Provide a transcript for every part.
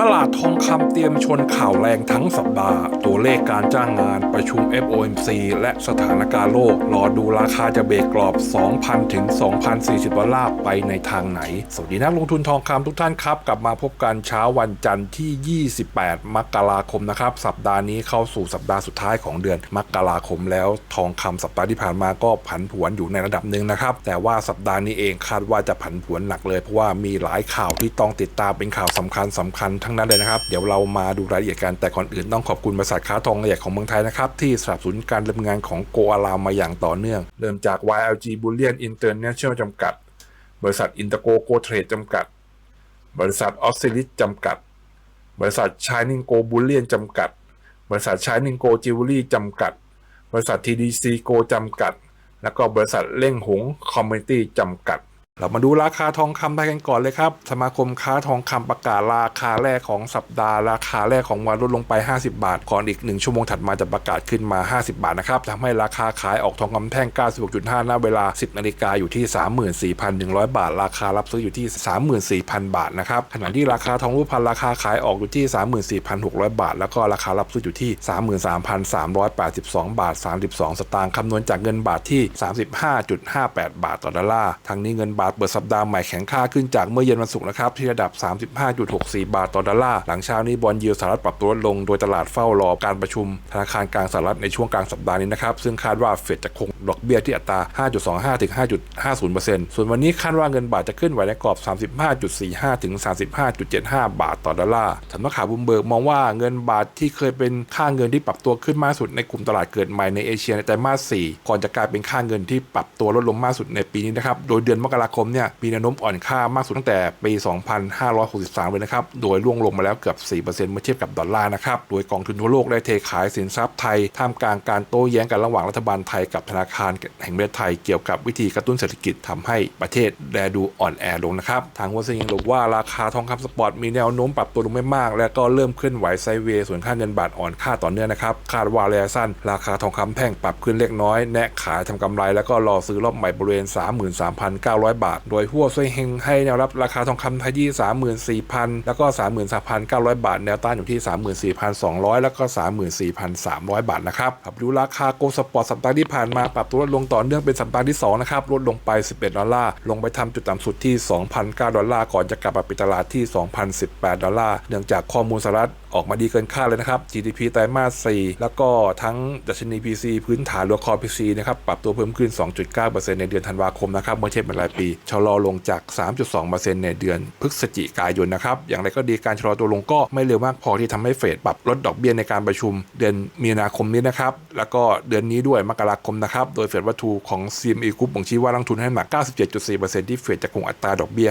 ตลาดทองคำเตรียมชนข่าวแรงทั้งสัปดาห์ ตัวเลขการจ้างงานประชุม FOMC และสถานการณ์โลก รอดูราคาจะเบรกกรอบ 2,000 ถึง 2,040ดอลลาร์ไปในทางไหน สวัสดีนักลงทุนทองคำทุกท่านครับ กลับมาพบกันเช้าวันจันทร์ที่ 28 มกราคมนะครับ สัปดาห์นี้เข้าสู่สัปดาห์สุดท้ายของเดือน มกราคมแล้วทองคำสัปดาห์ที่ผ่านมาก็ผันผวนอยู่ในระดับหนึ่งนะครับ แต่ว่าสัปดาห์นี้เองคาดว่าจะผันผวนหนักเลยเพราะว่ามีหลายข่าวที่ต้องติดตามเป็นข่าวสำคัญสำคัญทั้งนั้นเลยนะครับ เดี๋ยวเรามาดูรายละเอียดกันแต่ก่อนอื่นต้องขอบคุณบริษัทค้าทองละเอียของเมืองไทยนะครับ ที่สนับสนุนการดำเนินงานของโกอาลามาอย่างต่อเนื่อง เริ่มจาก YLG Bullion International จำกัด บริษัทอินเตอร์โกโกเทรดจำกัด บริษัทออสซิลิสจำกัด บริษัทชายนิงโกบูเลียนจำกัด บริษัทชายนิงโกจิวเวลรี่จำกัด บริษัท TDC โกจำกัด แล้วก็บริษัทเล่งหงคอมมิตี้จำกัด เรามาดูราคาทองคำไทยกันก่อนเลยครับ สมาคมค้าทองคำประกาศราคาแรกของสัปดาห์ ราคาแรกของวันลดลงไป 50 บาท ก่อนอีก 1 ชั่วโมงถัดมาจะประกาศขึ้นมา 50 บาทนะครับทำให้ราคาขายออกทองคำแท่ง 96.5 ณ เวลา 10 นาฬิกาอยู่ที่ 34,100 บาท ราคารับซื้ออยู่ที่ 34,000 บาทนะครับขณะที่ราคาทองรูปพรรณราคาขายออกอยู่ที่ 34,600 บาท แล้วก็ราคารับซื้ออยู่ที่ 33,382 บาท 32 สตางค์คำนวณจากเงินบาทที่ 35.58 บาทต่อดอลลาร์ทั้งนี้เงินบาทาทเปิดสัปดาห์ใหม่แข็งค่าขึ้นจากเมื่อเย็นวันศุกร์นะครับที่ระดับ 35.64 บาทต่อดอลลาร์หลังเช้านี้บอลยิวสหรัฐปรับตัวลดลงโดยตลาดเฝ้ารอการประชุมธนาคารกลางสหรัฐในช่วงกลางสัปดาห์นี้นะครับซึ่งคาดว่าเฟดจะคงดอกเบี้ยที่อัตรา 5.25 ถึง 5.50%ส่วนวันนี้คาดว่าเงินบาทจะขึ้นไหวในกรอบ 35.45 ถึง 35.75 บาทต่อดอลลาร์สำนักข่าวบุมเบิร์กมองว่าเงินบาทที่เคยเป็นค่าเงินที่ปรับตัวขึ้นมากสุดในกลุ่มตลาดเกิดใหม่ในเอเชียในไตรมาส 4 ก่อนจะกลายเป็นค่าเงินที่ปรับตัวลดลงมากสุดในปีนี้นะครับโดยเดือนมกราคมเนี่ยมีแนวโน้มอ่อนค่ามากสุดตั้งแต่ปี 2563 เลยนะครับ โดยร่วงลงมาแล้วเกือบ 4%เมื่อเทียบกับดอลลาร์นะครับ โดยกองทุนทั่วโลกได้เทขายสินทรัพย์ไทยท่ามกลางการโต้แย้งกันระหว่างรัฐบาลไทยกับธนาคารแห่งประเทศไทยเกี่ยวกับวิธีกระตุ้นเศรษฐกิจทำให้ประเทศแลดูอ่อนแอลงนะครับ ทางวัซิงบอกว่าราคาทองคำสปอร์ตมีแนวโน้มปรับตัวลงไม่มาก และก็เริ่มเคลื่อนไหวไซเวย์ส่วนค่าเงินบาทอ่อนค่าต่อเนื่องนะครับคาดว่าระยะสั้น ราคาทองคำแท่งปรับขึ้นเล็กน้อยแนะขายทำกำไรแล้วก็รอซื้อรอบใหม่บริเวณ 33,900บาท โดยหัวซวยเฮงให้แนวรับราคาทองคำไทยที่ 34,000 แล้วก็ 33,900 บาท แนวต้านอยู่ที่ 34,200 แล้วก็ 34,300 บาทนะครับครับดูราคาโกลสปอร์ตสัปดาห์ที่ผ่านมาปรับตัวลดลงต่อเนื่องเป็นสัปดาห์ที่สองนะครับลดลงไป 11 ดอลลาร์ ลงไปทำจุดต่ำสุดที่ 2,009 ดอลลาร์ ก่อนจะกลับมาปิดตลาดที่ 2,018 ดอลลาร์ เนื่องจากข้อมูลสหรัฐ ออกมาดีเกินคาดเลยนะครับ GDP ไตรมาส 4 แล้วก็ทั้งดัชนี PC พื้นฐานหรือ Core PC นะครับ ปรับตัวเพิ่มขึ้น 2.9%ในเดือนธันวาคมนะครับ เมื่อเทียบเป็นรายปีชะลอลงจาก 3.2%ในเดือนพฤศจิกายนนะครับ อย่างไรก็ดีการชะลอตัวลงก็ไม่เร็วมากพอที่ทำให้เฟดปรับลดดอกเบี้ยในการประชุม เดือนมีนาคมนี้นะครับ แล้วก็เดือนนี้ด้วยมกราคมนะครับ โดยเฟดวัตถุของ CME Group บ่งชี้ว่านักทุนให้น้ำหนัก 97.4%ที่เฟดจะคงอัตราดอกเบี้ย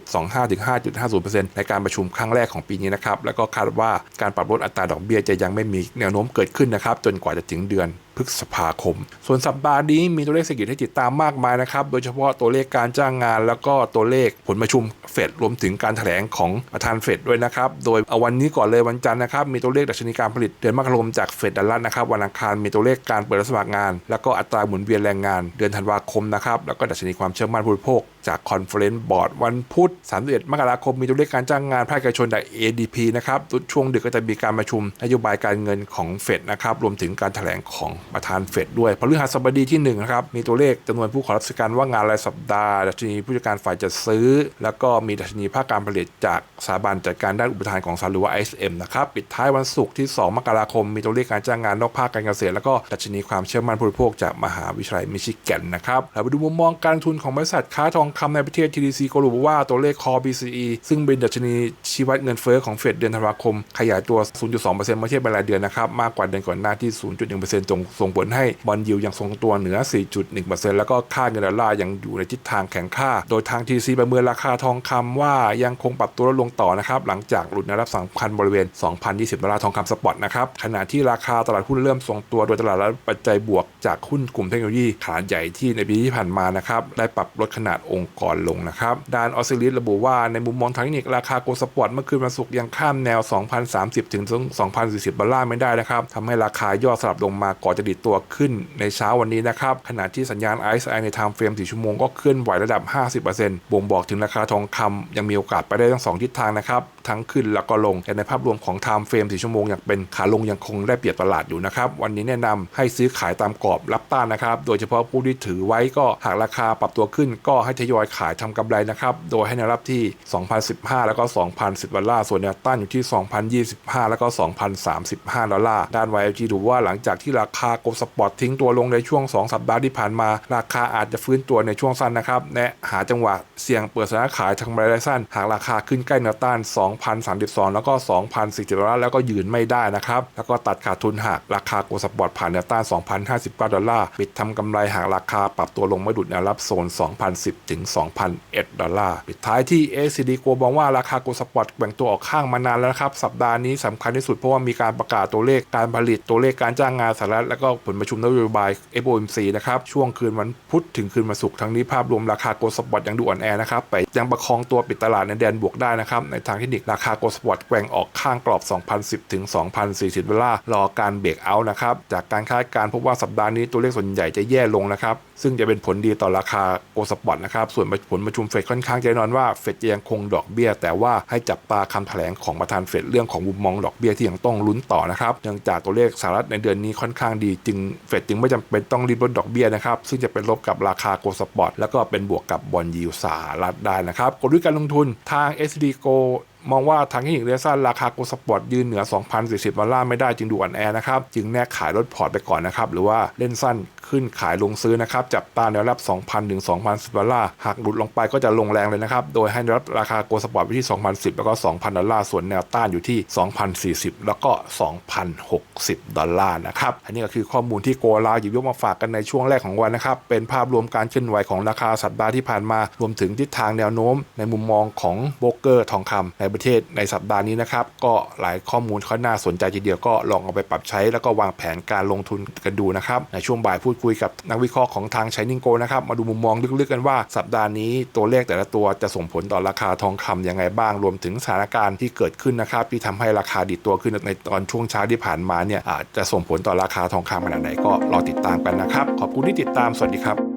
5.25ถึง5.50%ในการประชุมครั้งแรกของปีนี้นะครับ แล้วก็คาดว่าการปรับลดอัตราดอกเบี้ยจะยังไม่มีแนวโน้มเกิดขึ้นนะครับ จนกว่าจะถึงเดือนพฤษภาคม ส่วนสัปดาห์นี้มีตัวเลขเศรษฐกิจให้ติดตามมากมายนะครับ โดยเฉพาะตัวเลขการจ้างงาน แล้วก็ตัวเลขผลประชุมเฟดรวมถึงการแถลงของประธานเฟดด้วยนะครับ โดยเอาวันนี้ก่อนเลยวันจันทร์นะครับ มีตัวเลขดัชนีการผลิตเดือนมกราคมจากเฟดดัลลัสนะครับ วันอังคารมีตัวเลขการเปิดรับสมัครงาน แล้วก็อัตราหมุนเวียนแรงงาน เดือนธันวาคมนะครับ แล้วก็ดัชนีความเชื่อมั่นผู้บริโภคจากคอนเฟอเรนซ์บอร์ดวันพุธ31มกราคมมีตัวเลขการจ้างงานภาคเอกชนจาก ADP นะครับช่วงดึกก็จะมีการประชุมนโยบายการเงินของเฟดนะครับรวมถึงการแถลงของประธานเฟดด้วยพฤหัสบดีที่1นะครับมีตัวเลขจำนวนผู้ขอรับราชการว่างงานรายสัปดาห์ดัชนีผู้จัดการฝ่ายจัดซื้อ แล้วก็มีดัชนีภาคการผลิตจากสถาบันจัดการด้านอุปทานของสหรัฐหรือว่า ISM นะครับปิดท้ายวันศุกร์ที่ 2 มกราคม มีตัวเลขการจ้างงานนอกภาคการเกษตร แล้วก็ดัชนีความเชื่อมั่นผู้บริโภคจากมหาวิทยาลัยมิชิแกนนะครับเราไปดูมุมมองการทุนของบริษัทค้าทองคำในประเทศ TDC ก็รู้ว่าตัวเลข Core BCE ซึ่งเป็นดัชนีชี้วัดเงินเฟ้อของเฟดเดือนธันวาคม ขยายตัว 0.2%เมื่อเทียบเป็นรายเดือนนะครับมากกว่าเดือนก่อนหน้าที่ 0.1%จงส่งผลให้บอลยิวยังทรงตัวเหนือ 4.1%แล้วก็ค่าเงินดอลลาร์ยังอยู่ในทิศทางแข็งค่า โดยทาง TC ประเมินราคาทองคำว่ายังคงปรับตัวลดลงต่อนะครับ หลังจากหลุดแนวรับสำคัญบริเวณ 2,020ดอลลาร์ทองคำสปอตนะครับ ขณะที่ราคาตลาดหุ้นเริ่มทรงตัวโดยตลาดและปัจจัยบวกจากหุ้นกลุ่มเทคโนโลยีขนาดใหญ่ที่ในปีที่ผ่านมานะครับได้ปรับลดขนาดองค์กรลงนะครับด้านออสเตรเลียระบุว่าในมุมมองทางเทคนิคราคาโกลด์สปอร์ตเมื่อคืนวันศุกร์ยังข้ามแนว 2,030 ถึง 2,040 ดอลลาร์ไม่ได้นะครับทำให้ราคาย่อสลับลงมาก่อจะจะดิดตัวขึ้นในเช้าวันนี้นะครับขณะที่สัญญาณ RSI ในไทม์เฟรม4ชั่วโมงก็เคลื่อนไหวระดับ 50%บ่งบอกถึงราคาทองคำยังมีโอกาสไปได้ทั้งสองทิศทางนะครับทั้งขึ้นแล้วก็ลงแต่ในภาพรวมของ time frame 4ชั่วโมงยังเป็นขาลงยังคงได้เปรียบตลาดอยู่นะครับ วันนี้แนะนำให้ซื้อขายตามกรอบรับต้านนะครับ โดยเฉพาะผู้ที่ถือไว้ก็หากราคาปรับตัวขึ้น ก็ให้ทยอยขายทำกำไรนะครับ โดยให้แนวรับที่ 2015 แล้วก็ 2,010ดอลลาร์ส่วนแนวต้านอยู่ที่ 2,025 แล้วก็ 2,035ดอลลาร์ด้าน YLG ดูว่าหลังจากที่ราคาโกลสปอร์ตทิ้งตัวลงในช่วง 2 สัปดาห์ที่ผ่านมา ราคาอาจจะฟื้นตัวในช่วงสั้นนะครับและหาจังหวะเสี่ยงเปิดสถานะขายทางระยะสั้น หากราคาขึ้นใกล้แนวต้าน2,032 แล้วก็ 2,040ดอลลาร์แล้วก็ยืนไม่ได้นะครับ แล้วก็ตัดขาดทุนหากราคาโกลด์สปอร์ตผ่านแนวต้าน2,059 ดอลลาร์ ปิดทำกำไรหากราคาปรับตัวลงไม่ดุดแนวรับโซน 2,010 ถึง 2,001 ดอลลาร์ ปิดท้ายที่ ACD โกมองว่าราคาโกลด์สปอร์ตแบ่งตัวออกข้างมานานแล้วนะครับ สัปดาห์นี้สำคัญที่สุดเพราะว่ามีการประกาศตัวเลขการผลิตตัวเลขการจ้างงานสหรัฐแล้วก็ผลประชุมนโยบาย FOMC นะครับ ช่วงคืนวันพุธถึงคืนวันศุกร์ทั้งนี้ภาพรวมราคาโกลด์สปอร์ตยังดูอ่อนแอนะครับแต่ยังประคองตัวปิดตลาดในแดนบวกได้นะครับในทางเทคนิคราคาโกลสปอร์ตแกว่งออกข้างกรอบ 2,010 ถึง 2,040ดอลลาร์รอการเบรกเอาท์นะครับ จากการคาดการณ์พบว่าสัปดาห์นี้ตัวเลขส่วนใหญ่จะแย่ลงนะครับ ซึ่งจะเป็นผลดีต่อราคาโกลสปอร์ตนะครับ ส่วนผลประชุมเฟดค่อนข้างจะแน่นอนว่าเฟดจะยังคงดอกเบี้ย แต่ว่าให้จับตาคำแถลงของประธานเฟดเรื่องของมุมมองดอกเบี้ยที่ยังต้องลุ้นต่อนะครับเนื่องจากตัวเลขสหรัฐในเดือนนี้ค่อนข้างดี จึงเฟดจึงไม่จำเป็นต้องรีบลดดอกเบี้ยนะครับซึ่งจะเป็นลบกับราคาโกลสปอร์ตแล้วก็เป็นบวกกับบอลยิวสหรัฐได้นะครับกลยุทธ์การลงทุนทาง SD Go มองว่าทางเทคนิคระยะสั้นราคาโกลสปอร์ตยืนเหนือ 2,040ดอลลาร์ไม่ได้จึงดูอ่อนแอนะครับ จึงแนกขายลดพอร์ตไปก่อนนะครับ หรือว่าเล่นสั้นขึ้นขายลงซื้อนะครับ จับตาแนวรับ 2,000ถึง2,010ดอลลาร์หากหลุดลงไปก็จะลงแรงเลยนะครับ โดยให้แนวรับราคาโกลสปอร์ตไว้ที่ 2,010 แล้วก็ 2,000 ดอลลาร์ส่วนแนวต้านอยู่ที่ 2,040 แล้วก็ 2,060 ดอลลาร์นะครับอันนี้ก็คือข้อมูลที่โกลาหยิบยกมาฝากกันในช่วงแรกของวันนะครับเป็นภาพรวมการเคลื่อนไหวของราคาสัปดาห์ที่ผ่านมา รวมถึงทิศทางแนวโน้ม ในมุมมองของโบรกเกอร์ทองคำในประเทศในสัปดาห์นี้นะครับ ก็หลายข้อมูลเขาน่าสนใจทีเดียวก็ลองเอาไปปรับใช้ แล้วก็วางแผนการลงทุนกันดูนะครับ ในช่วงบ่ายพูดคุยกับนักวิเคราะห์ของทาง Shining Go นะครับมาดูมุมมองลึกๆกันว่าสัปดาห์นี้ตัวเลขแต่ละตัวจะส่งผลต่อราคาทองคำยังไงบ้าง รวมถึงสถานการณ์ที่เกิดขึ้นนะครับ ที่ทำให้ราคาดิดตัวขึ้นในตอนช่วงเช้าที่ผ่านมาเนี่ยอาจจะส่งผลต่อราคาทองคำขนาดไหนก็รอติดตามกันนะครับ ขอบคุณที่ติดตามสวัสดีครับ